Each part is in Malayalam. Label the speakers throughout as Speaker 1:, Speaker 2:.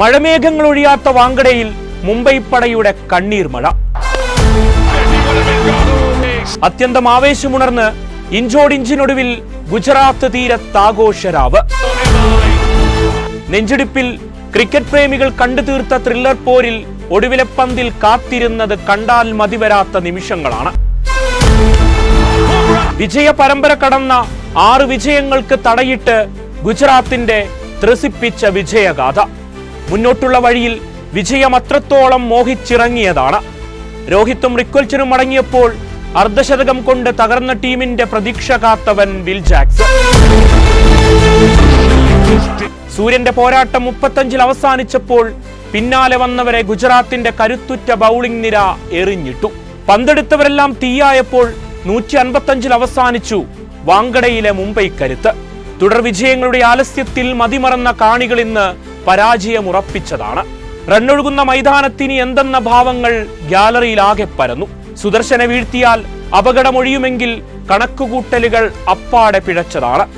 Speaker 1: മഴമേഘങ്ങൾ ഒഴിയാത്ത വാങ്കടയിൽ മുംബൈ പടയുടെ കണ്ണീർ മഴ. അത്യന്തം ആവേശമുണർന്ന് ഇഞ്ചോടിഞ്ചിനൊടുവിൽ ഗുജറാത്ത് തീരത്താഘോഷരാവ് നെഞ്ചിടിപ്പിൽ ക്രിക്കറ്റ് പ്രേമികൾ കണ്ടു തീർത്ത ത്രില്ലർ പോരിൽ ഒടുവിലെ പന്തിൽ കാത്തിരുന്നത് കണ്ടാൽ മതിവരാത്ത നിമിഷങ്ങളാണ്. വിജയ പരമ്പര കടന്ന ആറ് വിജയങ്ങൾക്ക് തടയിട്ട് ഗുജറാത്തിന്റെ ത്രസിപ്പിച്ച വിജയഗാഥ. മുന്നോട്ടുള്ള വഴിയിൽ വിജയം അത്രത്തോളം മോഹിച്ചിറങ്ങിയതാണ്. രോഹിത്തും റിക്വൽച്ചനും മടങ്ങിയപ്പോൾ അർദ്ധശതകം കൊണ്ട് തകർന്ന ടീമിന്റെ പ്രതീക്ഷ കാത്തവൻ വിൽ ജാക്സ് സൂര്യന്റെ പോരാട്ടം മുപ്പത്തഞ്ചിൽ അവസാനിച്ചപ്പോൾ പിന്നാലെ വന്നവരെ ഗുജറാത്തിന്റെ കരുത്തുറ്റ ബൗളിംഗ് നിര എറിഞ്ഞിട്ടു. പന്തെടുത്തവരെല്ലാം തീയായപ്പോൾ നൂറ്റി അൻപത്തഞ്ചിൽ അവസാനിച്ചു വാങ്കടയിലെ മുംബൈ കരുത്ത്. തുടർ വിജയങ്ങളുടെ ആലസ്യത്തിൽ മതിമറന്ന കാണികൾ ഇന്ന് പരാജയമുറപ്പിച്ചതാണ്. റണ്ണൊഴുകുന്ന മൈതാനത്തിന് എന്തെന്ന ഭാവങ്ങൾ ഗ്യാലറിയിലാകെ പരന്നു. സുദർശനെ വീഴ്ത്തിയാൽ അപകടമൊഴിയുമെങ്കിൽ കണക്കുകൂട്ടലുകൾ അപ്പാടെ പിഴച്ചതാണ്.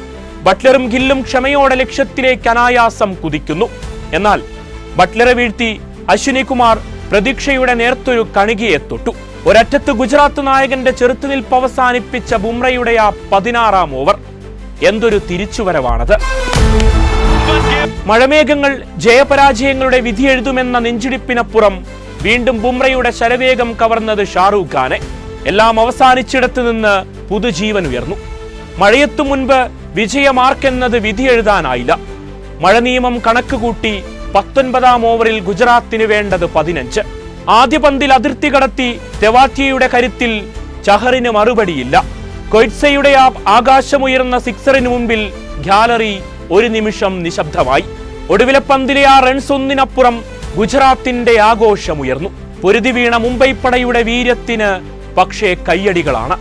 Speaker 1: ബട്ട്ലറും ഗില്ലും ക്ഷമയോടെ ലക്ഷ്യത്തിലേക്ക് അനായാസം കുതിക്കുന്നു. എന്നാൽ ബട്ട്ലറെ വീഴ്ത്തി അശ്വിനി കുമാർ പ്രതീക്ഷയുടെ നേർത്തൊരു കണികയെ തൊട്ടു. ഒരറ്റത്ത് ഗുജറാത്ത് നായകന്റെ ചെറുത്തുനിൽപ്പ് അവസാനിപ്പിച്ച ബുംറയുടെ ആ പതിനാറാം ഓവർ. എന്തൊരു തിരിച്ചുവരവാണത്. മഴമേഘങ്ങൾ ജയപരാജയങ്ങളുടെ വിധി എഴുതുമെന്ന നെഞ്ചിടിപ്പിനപ്പുറം വീണ്ടും ബുംറയുടെ ശരവേഗം കവർന്നത് ഷാറൂഖ് ഖാനെ. എല്ലാം അവസാനിച്ചിടത്ത് നിന്ന് പുതുജീവൻ ഉയർന്നു. മഴയത്തു മുൻപ് വിജയമാർക്കെന്നത് വിധി എഴുതാനായില്ല. മഴ നിയമം കണക്ക് കൂട്ടി പത്തൊൻപതാം ഓവറിൽ ഗുജറാത്തിന് വേണ്ടത് പതിനഞ്ച്. ആദ്യ പന്തിൽ അതിർത്തി കടത്തി തെവാറ്റിയയുടെ കരുത്തിൽ ചഹറിന് മറുപടിയില്ല. കൊയ്റ്റ്സയുടെ ആ ആകാശമുയർന്ന സിക്സറിന് മുമ്പിൽ ഗ്യാലറി ഒരു നിമിഷം നിശബ്ദമായി. ഒടുവിലെ പന്തിലെ ആ റൺസ് ഒന്നിനപ്പുറം ഗുജറാത്തിന്റെ ആഘോഷമുയർന്നു പൊരുതി വീണ മുംബൈ പടയുടെ വീര്യത്തിന് പക്ഷേ കയ്യടികളാണ്.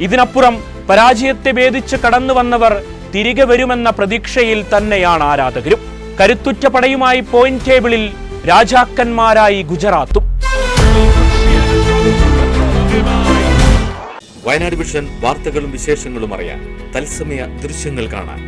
Speaker 1: ഇതിനപ്പുറം പരാജയത്തെ ഭേദിച്ച് കടന്നു വന്നവർ തിരികെ വരുമെന്ന പ്രതീക്ഷയിൽ തന്നെയാണ് ആരാധകരും. കരുത്തുറ്റ പടയുമായി പോയിന്റ് ടേബിളിൽ രാജാക്കന്മാരായി ഗുജറാത്തും.
Speaker 2: വയനാട് വിഷൻ വാർത്തകളും വിശേഷങ്ങളും അറിയാൻ തത്സമയ ദൃശ്യങ്ങൾ കാണാൻ